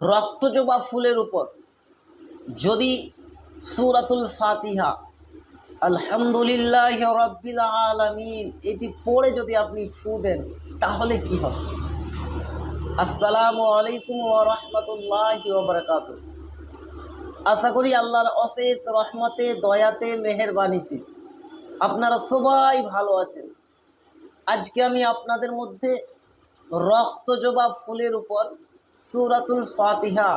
রক্তজবা ফুলের উপর। যদি সুরাতুল ফাতিহা, আলহামদুলিল্লাহ রব্বিল আলামিন, এটি পড়ে যদি আপনি ফু দেন, তাহলে কি হবে? আসসালামু আলাইকুম রাহমাতুল্লাহি ওয়া বারাকাতুহু। আশা করি আল্লাহর অশেষ রহমতে, দয়াতে, মেহেরবানিতে আপনারা সবাই ভালো আছেন। আজকে আমি আপনাদের মধ্যে রক্তজবা ফুলের উপর সুরাতুল ফাতিহা,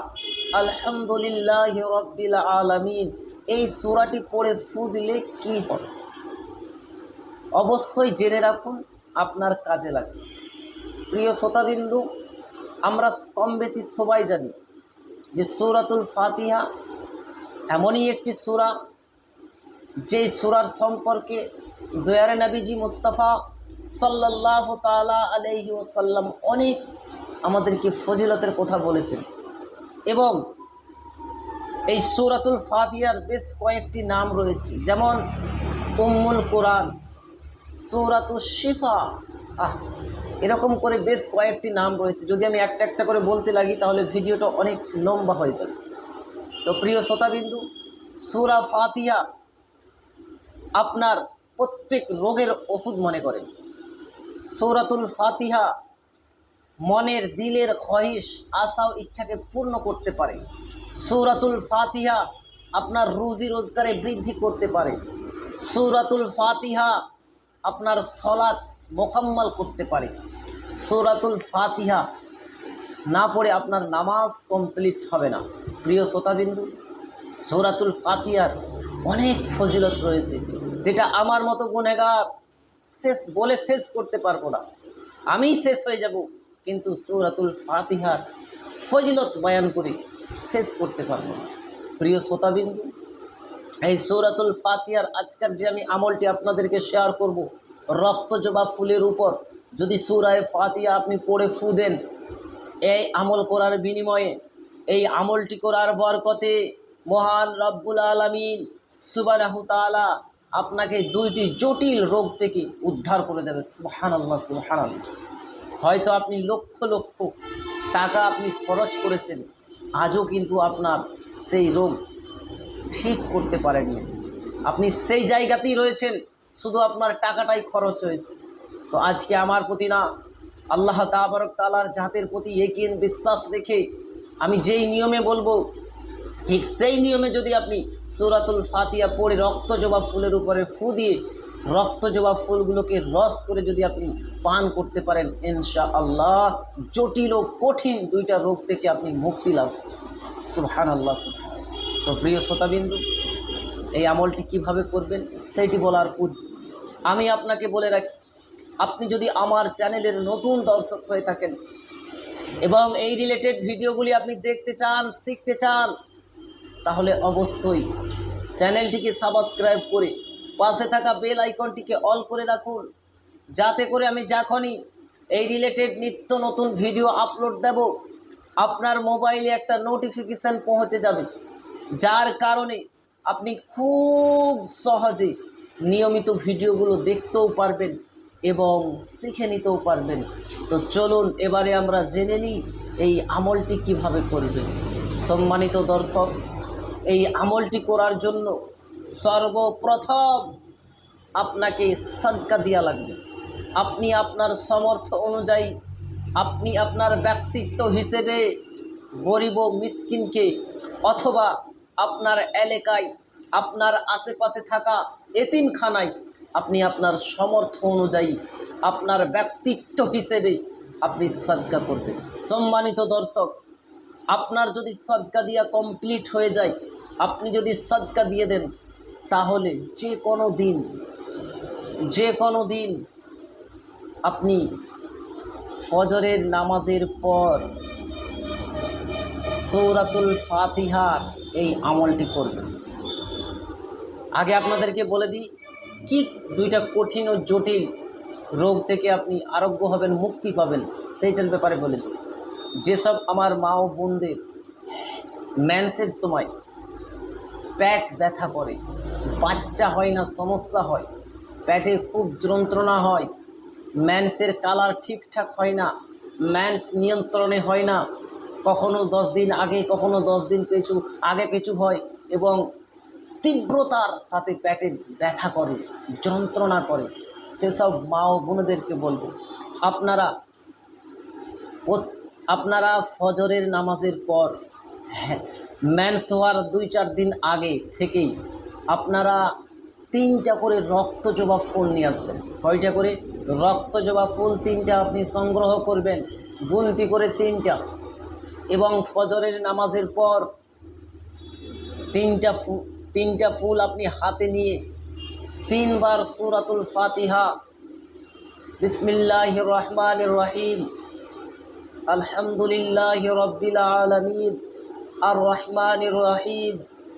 আলহামদুলিল্লাহ রব্বিল আলামিন। এই সুরাটি পড়ে ফু দিলে কী হবে? অবশ্যই জেনে রাখুন, আপনার কাজে লাগবে। প্রিয় শ্রোতাবিন্দু, আমরা কম বেশি সবাই জানি যে সুরাতুল ফাতিহা এমনই একটি সুরা, যেই সুরার সম্পর্কে দয়ারে নবীজি মুস্তাফা সাল্লাহ তালা আলহি ওসাল্লাম অনেক আমাদেরকে ফজিলতের কথা বলেছেন। এবং এই সুরাতুল ফাতিহার বেশ কয়েকটি নাম রয়েছে। যেমন উম্মুল কোরআন সুরাতুল শিফা। আহ, এরকম করে বেশ কয়েকটি নাম রয়েছে। যদি আমি একটা একটা করে বলতে লাগি, তাহলে ভিডিওটা অনেক লম্বা হয়ে যাবে। তো প্রিয় শ্রোতাবিন্দু, সুরা ফাতিহা আপনার প্রত্যেক রোগের ওষুধ মনে করেন। সৌরাতুল ফাতিহা মনের দিলের খহিস আশা ও ইচ্ছাকে পূর্ণ করতে পারে। সৌরাতুল ফাতিহা আপনার রুজি রোজগারে বৃদ্ধি করতে পারে। সৌরাতুল ফাতিহা আপনার সলাৎ মোকাম্মল করতে পারে। সৌরাতুল ফাতিহা না পড়ে আপনার নামাজ কমপ্লিট হবে না। প্রিয় শ্রোতাবিন্দু, সৌরাতুল ফাতিহার অনেক ফজিলত রয়েছে, যেটা আমার মতো গুনেগার শেষ বলে শেষ করতে পারব না। আমি শেষ হয়ে যাব। কিন্তু সৌরাতুল ফাতিহার ফজিলত বয়ান করে শেষ করতে পারব প্রিয় শ্রোতাবিন্দু, এই সৌরাতুল ফাতিহার আজকের যে আমি আমলটি আপনাদেরকে শেয়ার করব রক্তজবা ফুলের উপর, যদি সুরায় ফাতিহা আপনি পড়ে ফু দেন, এই আমল করার বিনিময়ে, এই আমলটি করার বরকতে মহান রব্বুল আলমিন সুবানাহু তালা আপনাকে দুইটি জটিল রোগ থেকে উদ্ধার করে দেবে। সুহান আল্লাহ সুহান আল্লাহ হয়তো আপনি লক্ষ লক্ষ টাকা আপনি খরচ করেছেন, আজও কিন্তু আপনার সেই রোগ ঠিক করতে পারেননি। আপনি সেই জায়গাতেই রয়েছেন, শুধু আপনার টাকাটাই খরচ হয়েছে। তো আজকে আমার প্রতি না, আল্লাহ তাবারক তালার জাতের প্রতি একিন বিশ্বাস রেখে আমি যেই নিয়মে বলব, ঠিক সেই নিয়মে যদি আপনি সুরাতুল ফাতিয়া পড়ে রক্তজবা ফুলের উপরে ফু দিয়ে রক্তজবা ফুলগুলোকে রস করে যদি আপনি পান করতে পারেন ইনশা আল্লাহ জটিল ও কঠিন দুইটা রোগ থেকে আপনি মুক্তি লাভ সুবহান আল্লাহ তো প্রিয় শ্রোতাবিন্দু, এই আমলটি কীভাবে করবেন সেটি বলার পূর্বে আমি আপনাকে বলে রাখি, আপনি যদি আমার চ্যানেলের নতুন দর্শক হয়ে থাকেন এবং এই রিলেটেড ভিডিওগুলি আপনি দেখতে চান, শিখতে চান, তাহলে অবশ্যই চ্যানেলটিকে সাবস্ক্রাইব করে পাশে থাকা বেল আইকনটিকে অল করে রাখুন। যাতে করে আমি যখনই এই রিলেটেড নিত্য নতুন ভিডিও আপলোড দেব, আপনার মোবাইলে একটা নোটিফিকেশান পৌঁছে যাবে। যার কারণে আপনি খুব সহজে নিয়মিত ভিডিওগুলো দেখতেও পারবেন এবং শিখে নিতেও পারবেন। তো চলুন, এবারে আমরা জেনে নিই এই আমলটি কীভাবে করবেন। সম্মানিত দর্শক, এই আমলটি করার জন্য সর্বপ্রথম আপনাকে সদকা দেওয়া লাগবে। আপনি আপনার সমর্থ অনুযায়ী, আপনি আপনার ব্যক্তিত্ব হিসেবে গরিব ও মিসকিনকে অথবা আপনার এলাকায়, আপনার আশেপাশে থাকা এতিমখানায় আপনি আপনার সমর্থ অনুযায়ী, আপনার ব্যক্তিত্ব হিসেবে আপনি সদকা করবেন। সম্মানিত দর্শক, আপনার যদি সদকা দিয়া কমপ্লিট হয়ে যায়, আপনি যদি সদকা দিয়ে দেন তাহলে যে কোনো দিন, যে কোনো দিন আপনি ফজরের নামাজের পর সৌরাতুল ফাতিহার এই আমলটি করবেন। আগে আপনাদেরকে বলে দিই, কি দুইটা কঠিন ও জটিল রোগ থেকে আপনি আরোগ্য হবেন, মুক্তি পাবেন, সেইটার ব্যাপারে বলে দিই। যেসব আমার মা ও বোনদের ম্যান্সের সময় পেট ব্যথা করে বাচ্চা হয় না, সমস্যা হয়। পেটে খুব যন্ত্রণা হয়। ম্যান্সের কালার ঠিকঠাক হয় না। ম্যান্স নিয়ন্ত্রণে হয় না। কখনো দশ দিন আগে, কখনো দশ দিন পেছু, আগে পেছু হয় এবং তীব্রতার সাথে পেটে ব্যথা করে, যন্ত্রণা করে। সেসব মা ও বোনদেরকে বলব, আপনারা আপনারা ফজরের নামাজের পর হ্যাঁ ম্যান্স হওয়ার দুই চার দিন আগে থেকেই আপনারা তিনটা করে রক্ত জবা ফুল নিয়ে আসবেন। কয়টা করে? রক্ত জবা ফুল তিনটা আপনি সংগ্রহ করবেন, গুনতি করে তিনটা। এবং ফজরের নামাজের পর তিনটা ফু, তিনটা ফুল আপনি হাতে নিয়ে তিনবার সুরাতুল ফাতিহা। বিসমিল্লাহ রহমান রহিম। আলহামদুলিল্লাহ রব্বিল আলমিন। আর রহমান রহিম।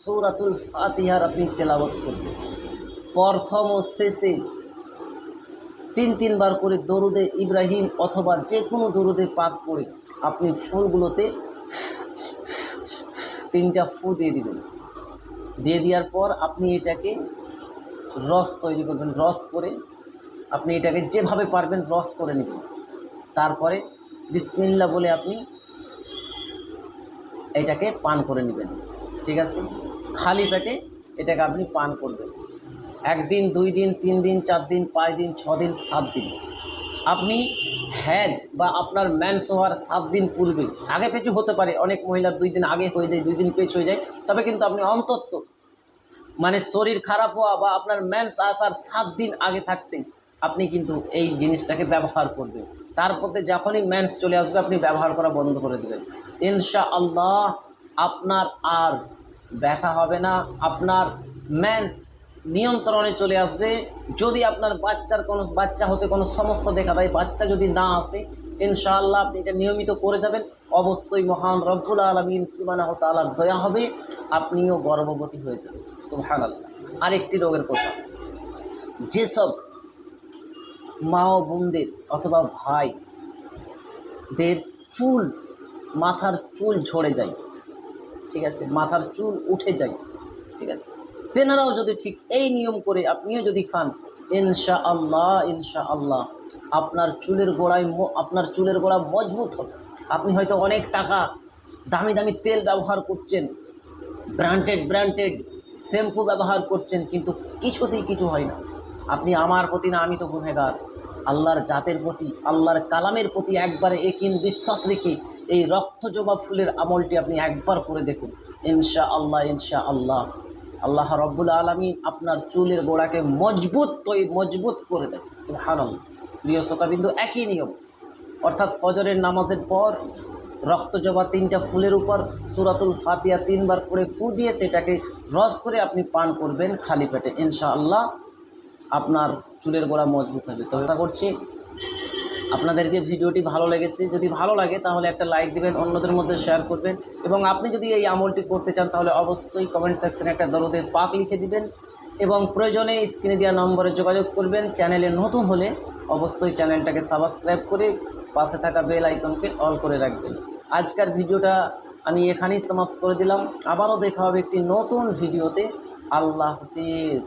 সূরাতুল ফাতিহার আপনি তেলাবত করবেন। প্রথম ও শেষে তিন তিনবার করে দরুদে ইব্রাহিম অথবা যে কোনো দরুদে পাক করে আপনি ফুলগুলোতে তিনটা ফু দিয়ে দিবেন। দিয়ে দেওয়ার পর আপনি এটাকে রস তৈরি করবেন, রস করে আপনি এটাকে যেভাবে পারবেন রস করে নেবেন। তারপরে বিসমিল্লা বলে আপনি এটাকে পান করে নেবেন। ঠিক আছে? খালি পেটে এটাকে আপনি পান করবেন। একদিন, দুই দিন, তিন দিন, চার দিন, পাঁচ দিন, ছ দিন, সাত দিন। আপনি হ্যাজ বা আপনার ম্যান্স হওয়ার সাত দিন পূর্বে, আগে পেছু হতে পারে, অনেক মহিলার দুই দিন আগে হয়ে যায়, দুই দিন পেছ হয়ে যায়, তবে কিন্তু আপনি অন্তত মানে শরীর খারাপ হওয়া বা আপনার ম্যানস আসার সাত দিন আগে থাকতে আপনি কিন্তু এই জিনিসটাকে ব্যবহার করবেন। তারপরে যখনই ম্যান্স চলে আসবে, আপনি ব্যবহার করা বন্ধ করে দেবেন। ইনশা আল্লাহ আপনার আর ব্যথা হবে না, আপনার ম্যান্স নিয়ন্ত্রণে চলে আসবে। যদি আপনার বাচ্চার কোনো, বাচ্চা হতে কোনো সমস্যা দেখা দেয়, বাচ্চা যদি না আসে, ইনশাআল্লাহ আপনি এটা নিয়মিত করে যাবেন। অবশ্যই মহান রব্বুল আলমিন সুবানাহ তালার দয়া হবে, আপনিও গর্ভবতী হয়ে যাবেন। সুহান আল্লাহ আরেকটি রোগের কথা। যেসব মা ও বোনদের অথবা ভাইদের চুল, মাথার চুল ঝরে যায় ঠিক আছে, মাথার চুল উঠে যায়, ঠিক আছে। তেনারাও যদি ঠিক এই নিয়ম করে আপনিও যদি খান ইনশা আল্লাহ ইনশা আল্লাহ আপনার চুলের গোড়ায় আপনার চুলের গোড়া মজবুত হবে। আপনি হয়তো অনেক টাকা দামি দামি তেল ব্যবহার করছেন, ব্র্যান্ডেড ব্র্যান্ডেড শ্যাম্পু ব্যবহার করছেন, কিন্তু কিছুতেই কিছু হয় না। আপনি আমার প্রতি না, আমি তো গুনেগার আল্লাহর জাতের প্রতি, আল্লাহর কালামের প্রতি একবারে একিন বিশ্বাস রেখে এই রক্তজবা ফুলের আমলটি আপনি একবার করে দেখুন। ইনশা আল্লাহ ইনশা আল্লাহ আল্লাহ রব্বুল আলমিন আপনার চুলের গোড়াকে মজবুত তৈ মজবুত করে দেন। সুহান প্রিয় শ্রোতাবিন্দু, একই নিয়ম। অর্থাৎ ফজরের নামাজের পর রক্তজবা তিনটা ফুলের উপর সুরাতুল ফাতিয়া তিনবার করে ফু দিয়ে সেটাকে রস করে আপনি পান করবেন খালি পেটে। ইনশাআল্লাহ আপনার চুলের গোড়া মজবুত হবে। তো আশা করছি আপনাদেরকে ভিডিওটি ভালো লেগেছে। যদি ভালো লাগে তাহলে একটা লাইক দিবেন, অন্যদের মধ্যে শেয়ার করবেন এবং আপনি যদি এই আমলটি করতে চান তাহলে অবশ্যই কমেন্ট সেকশনে একটা দরদের পাক লিখে দিবেন এবং প্রয়োজনে স্ক্রিনে দেওয়া নম্বরে যোগাযোগ করবেন। চ্যানেলে নতুন হলে অবশ্যই চ্যানেলটাকে সাবস্ক্রাইব করে পাশে থাকা বেল আইকনকে অল করে রাখবেন। আজকের ভিডিওটা আমি এখানেই সমাপ্ত করে দিলাম। আবারও দেখা হবে একটি নতুন ভিডিওতে। আল্লাহ হাফিজ।